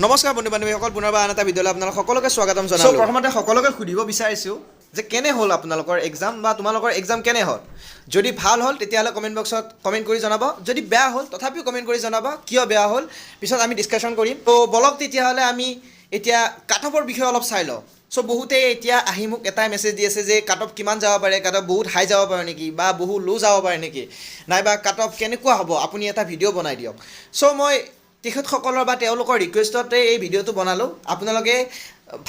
নমস্কাৰ বন্ধু বান্ধৱীসকল পুনৰবাৰ আন এটা ভিডিঅ'লৈ আপোনালোক সকলোকে স্বাগতম জনালোঁ। প্ৰথমতে সকলোকে সুধিব বিচাৰিছোঁ যে কেনে হ'ল আপোনালোকৰ এক্সাম বা তোমালোকৰ এক্সাম কেনে হ'ল? যদি ভালো হ'ল, তেতিয়াহ'লে কমেণ্ট বক্সত কমেণ্ট কৰি জনাব। যদি বেয়া হ'ল, তথাপিও কমেণ্ট কৰি জনাব কিয় বেয়া হ'ল। পিছত আমি ডিছকাশ্যন কৰিম। ত' বলক তেতিয়াহ'লে আমি এতিয়া কাট অফৰ বিষয়ে অলপ চাই লওঁ। চ' বহুতে এতিয়া আহি মোক এটাই মেছেজ দি আছে যে কাট অফ কিমান যাব পাৰে কাট অফ বহুত হাই যাব পাৰে নেকি বা বহু ল' যাব পাৰে নেকি। নাইবা কাট অফ কেনেকুৱা হ'ব, আপুনি এটা ভিডিঅ' বনাই দিয়ক। চ' মই তেখেতসকলৰ বা তেওঁলোকৰ ৰিকুৱেষ্টতে এই ভিডিঅ'টো বনালোঁ। আপোনালোকে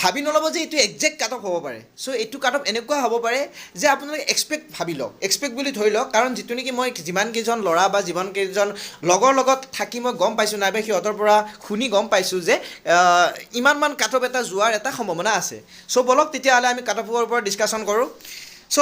ভাবি নল'ব যে এইটো একজেক্ট কাট অফ হ'ব পাৰে। চ' এইটো কাট অফ এনেকুৱা হ'ব পাৰে যে আপোনালোকে এক্সপেক্ট ভাবি লওক। এক্সপেক্ট বুলি ধৰি লওক কাৰণ যিটো নেকি মই যিমানকেইজন ল'ৰা বা যিমানকেইজন লগৰ লগত থাকি মই গম পাইছোঁ নাইবা সিহঁতৰ পৰা শুনি গম পাইছোঁ যে ইমানমান কাট অফ এটা যোৱাৰ এটা সম্ভাৱনা আছে। চ' বলক তেতিয়াহ'লে আমি কাট অফৰ ওপৰত ডিছকাশ্যন কৰোঁ। চ'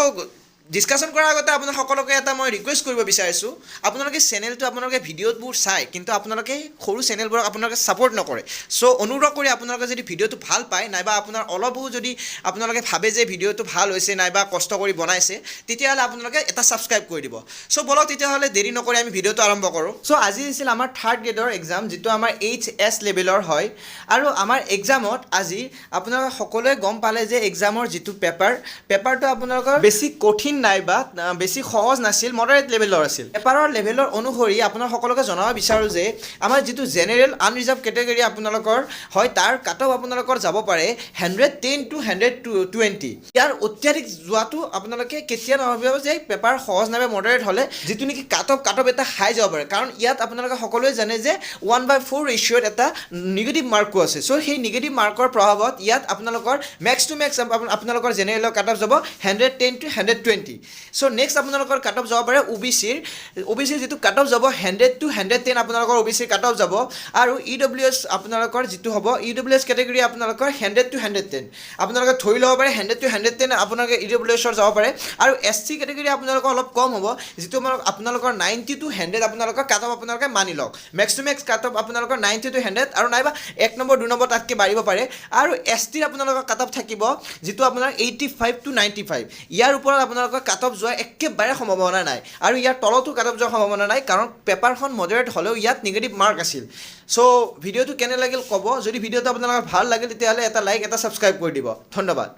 ডিছকাশ্যন কৰাৰ আগতে আপোনাক সকলোকে এটা মই ৰিকুৱেষ্ট কৰিব বিচাৰিছোঁ। আপোনালোকে চেনেলটো আপোনালোকে ভিডিঅ'বোৰ চাই কিন্তু আপোনালোকে সৰু চেনেলবোৰক আপোনালোকে ছাপোৰ্ট নকৰে। চ' অনুগ্ৰহ কৰি আপোনালোকে যদি ভিডিঅ'টো ভালো পায়, নাইবা আপোনাৰ অলপো যদি আপোনালোকে ভাবে যে ভিডিঅ'টো ভালো হৈছে, নাইবা কষ্ট কৰি বনাইছে, তেতিয়াহ'লে আপোনালোকে এটা ছাবস্ক্ৰাইব কৰি দিব। চ' বলক তেতিয়াহ'লে দেৰি নকৰি আমি ভিডিঅ'টো আৰম্ভ কৰোঁ। চ' আজি আছিল আমাৰ থাৰ্ড গ্ৰেডৰ এক্সাম যিটো আমাৰ এইচ এছ লেভেলৰ হয়। আৰু আমাৰ এক্সামত আজি আপোনালোকে সকলোৱে গম পালে যে এক্সামৰ যিটো পেপাৰ পেপাৰটো আপোনালোকৰ বেছি কঠিন নাইবা আহ, বেছি সহজ নাছিল মডাৰেট লেভেলৰ আছিল। পেপাৰৰ লেভেলৰ অনুসৰি আপোনাৰ সকলোকে জনাব বিচাৰোঁ যে আমাৰ যিটো জেনেৰেল আনৰিজাৰ্ভ কেটেগৰী আপোনালোকৰ হয় তাৰ কাট অফ আপোনালোকৰ যাব পাৰে hundred ten to hundred to twenty ইয়াৰ অত্যাধিক যোৱাটো আপোনালোকে কেতিয়া নাভাবিব যে পেপাৰ সহজ নাইবা মডাৰেট হ'লে যিটো নেকি কাট অফ কাট অফ এটা হাই যাব পাৰে। কাৰণ ইয়াত আপোনালোকে সকলোৱে জানে যে ওৱান বাই ফ'ৰ ৰেচিঅ'ত এটা নিগেটিভ মাৰ্কো আছে। চ' সেই নিগেটিভ মাৰ্কৰ প্ৰভাৱত ইয়াত আপোনালোকৰ মেক্স টু মেক্স আপোনালোকৰ জেনেৰেলৰ কাট অফ যাব hundred ten to hundred twenty so' next আপোনালোকৰ কাট অফ যাব পাৰে অ' বি চিৰ অ' বি চিৰ যিটো কাট অফ যাব হাণ্ড্ৰেড টু হাণ্ড্ৰেড টেন আপোনালোকৰ অ' বি চিৰ কাট অফ যাব। আৰু ই ডব্লিউ এছ আপোনালোকৰ যিটো হ'ব ই ডব্লিউ এছ কেটেগৰী আপোনালোকৰ হাণ্ড্ৰেড টু হাণ্ড্ৰেড টেন আপোনালোকে ধৰি ল'ব পাৰে হাণ্ড্ৰেড টু হাণ্ড্ৰেড টেন আপোনালোকে ই ডব্লিউ এছৰ যাব পাৰে। আৰু এছ চি কেটেগৰী আপোনালোকৰ অলপ কম হ'ব, যিটো আপোনালোক আপোনালোকৰ নাইণ্টি টু হাণ্ড্ৰেড আপোনালোকৰ কাট অফ আপোনালোকে মানি লওক। Max to max cut off আপোনালোকৰ নাইণ্টি টু হাণ্ড্ৰেড আৰু নাইবা এক নম্বৰ, দুই নম্বৰ তাতকৈ বাঢ়িব পাৰে। আৰু এছ টিৰ আপোনালোকৰ কাট অফ থাকিব, যিটো আপোনাৰ eighty five to ninety five ইয়াৰ ওপৰত আপোনালোকৰ কাট যোৱাৰ একেবাৰে সম্ভাৱনা নাই। আৰু ইয়াৰ তলতো কাট অফ যোৱাৰ সম্ভাৱনা নাই, কাৰণ পেপাৰখন মডাৰেট হ'লেও ইয়াত নিগেটিভ মাৰ্ক আছিল। চ' ভিডিঅ'টো কেনে লাগিল ক'ব? যদি ভিডিঅ'টো আপোনালোকৰ ভালো লাগিল, তেতিয়াহ'লে এটা লাইক এটা ছাবস্ক্ৰাইব কৰি দিব। ধন্যবাদ।